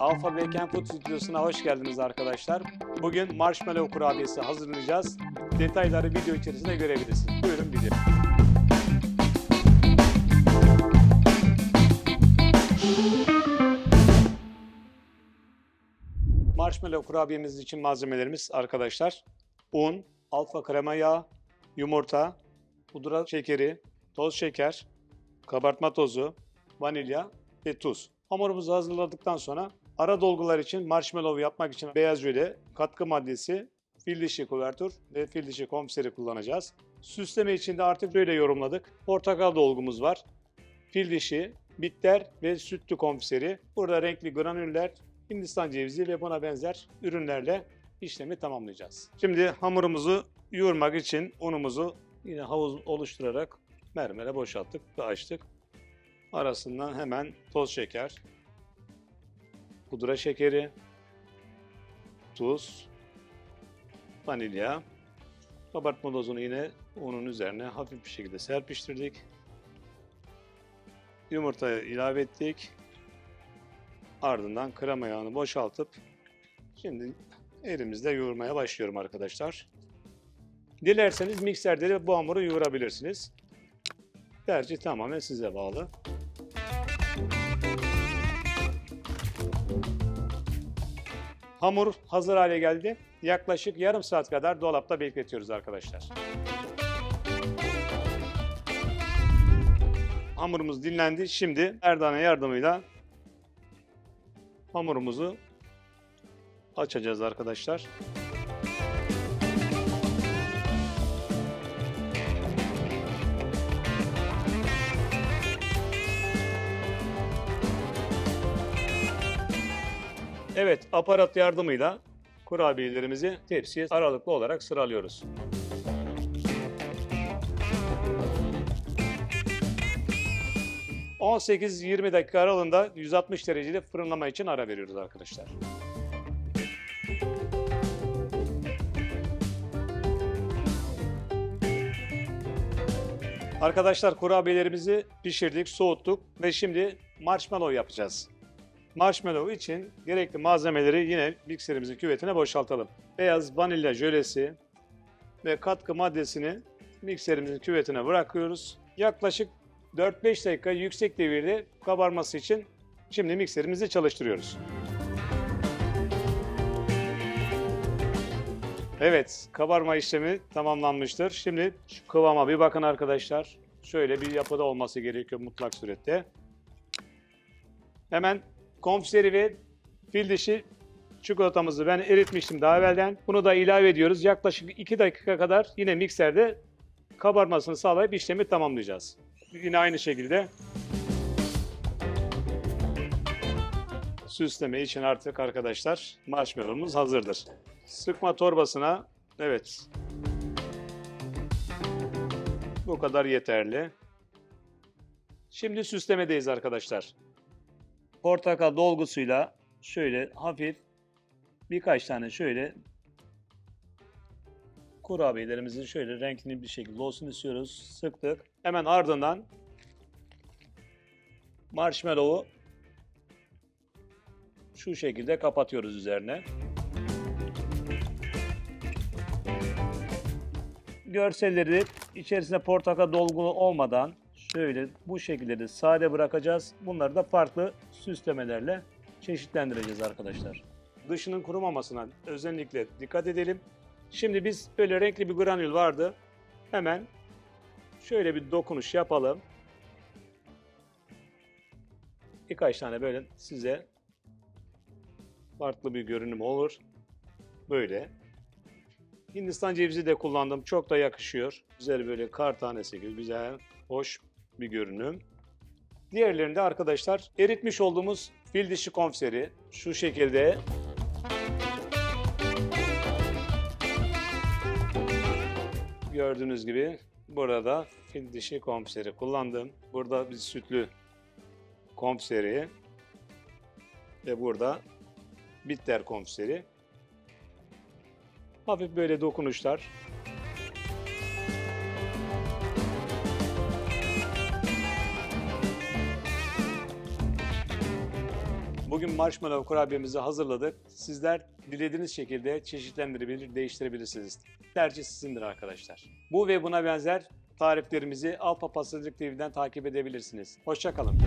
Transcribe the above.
Alfa Bacon Food Stüdyosu'na hoş geldiniz arkadaşlar. Bugün marshmallow kurabiyesi hazırlayacağız. Detayları video içerisinde görebilirsiniz. Buyurun video. Marshmallow kurabiyemiz için malzemelerimiz arkadaşlar. Un, alfa krema yağı, yumurta, pudra şekeri, toz şeker, kabartma tozu, vanilya ve tuz. Hamurumuzu hazırladıktan sonra ara dolgular için marshmallow yapmak için beyaz jöle, katkı maddesi, fil dişi kuvertür ve fil dişi konfiseri kullanacağız. Süsleme için de artık böyle yorumladık. Portakal dolgumuz var. Fil dişi, bitter ve sütlü konfiseri. Burada renkli granüller, Hindistan cevizi ve buna benzer ürünlerle işlemi tamamlayacağız. Şimdi hamurumuzu yoğurmak için unumuzu yine havuz oluşturarak mermere boşalttık ve açtık. Arasından hemen toz şeker, pudra şekeri, tuz, vanilya, kabartma tozunu yine unun üzerine hafif bir şekilde serpiştirdik. Yumurtayı ilave ettik. Ardından krema yağını boşaltıp şimdi elimizde yoğurmaya başlıyorum arkadaşlar. Dilerseniz mikserde de bu hamuru yoğurabilirsiniz. Tercih tamamen size bağlı. Hamur hazır hale geldi. Yaklaşık yarım saat kadar dolapta bekletiyoruz arkadaşlar. Hamurumuz dinlendi. Şimdi merdane yardımıyla hamurumuzu açacağız arkadaşlar. Evet, aparat yardımıyla kurabiyelerimizi tepsiye aralıklı olarak sıralıyoruz. ...18-20 dakika aralığında 160 derecede fırınlama için ara veriyoruz arkadaşlar. Arkadaşlar kurabiyelerimizi pişirdik, soğuttuk ve şimdi marshmallow yapacağız. Marshmallow için gerekli malzemeleri yine mikserimizin küvetine boşaltalım. Beyaz vanilya jölesi ve katkı maddesini mikserimizin küvetine bırakıyoruz. Yaklaşık 4-5 dakika yüksek devirde kabarması için şimdi mikserimizi çalıştırıyoruz. Evet, kabarma işlemi tamamlanmıştır. Şimdi şu kıvama bir bakın arkadaşlar. Şöyle bir yapıda olması gerekiyor mutlak surette. Hemen konfiseri ve fil dişi çikolatamızı ben eritmiştim daha evvelden. Bunu da ilave ediyoruz. Yaklaşık 2 dakika kadar yine mikserde kabarmasını sağlayıp işlemi tamamlayacağız. Yine aynı şekilde süsleme için artık arkadaşlar marshmallow'umuz hazırdır. Sıkma torbasına evet bu kadar yeterli. Şimdi süslemedeyiz arkadaşlar portakal dolgusuyla şöyle hafif birkaç tane şöyle kurabiyelerimizin şöyle renkli bir şekilde olsun istiyoruz. Sıktık. Hemen ardından marshmallow'u şu şekilde kapatıyoruz üzerine. Görselleri içerisinde portakal dolgulu olmadan şöyle bu şekilde de sade bırakacağız. Bunları da farklı süslemelerle çeşitlendireceğiz arkadaşlar. Dışının kurumamasına özellikle dikkat edelim. Şimdi biz böyle renkli bir granül vardı. Hemen şöyle bir dokunuş yapalım. Birkaç tane böyle size farklı bir görünüm olur. Böyle. Hindistan cevizi de kullandım. Çok da yakışıyor. Güzel böyle kar tanesi gibi güzel, hoş bir görünüm. Diğerlerinde arkadaşlar eritmiş olduğumuz fil dişi konfiseri şu şekilde gördüğünüz gibi burada fil dişi konfiseri kullandım. Burada bir sütlü konfiseri ve burada bitter konfiseri. Hafif böyle dokunuşlar Bugün marshmallow kurabiyemizi hazırladık. Sizler dilediğiniz şekilde çeşitlendirebilir, değiştirebilirsiniz. Tercih sizindir arkadaşlar. Bu ve buna benzer tariflerimizi Alpa Pastacılık TV'den takip edebilirsiniz. Hoşçakalın.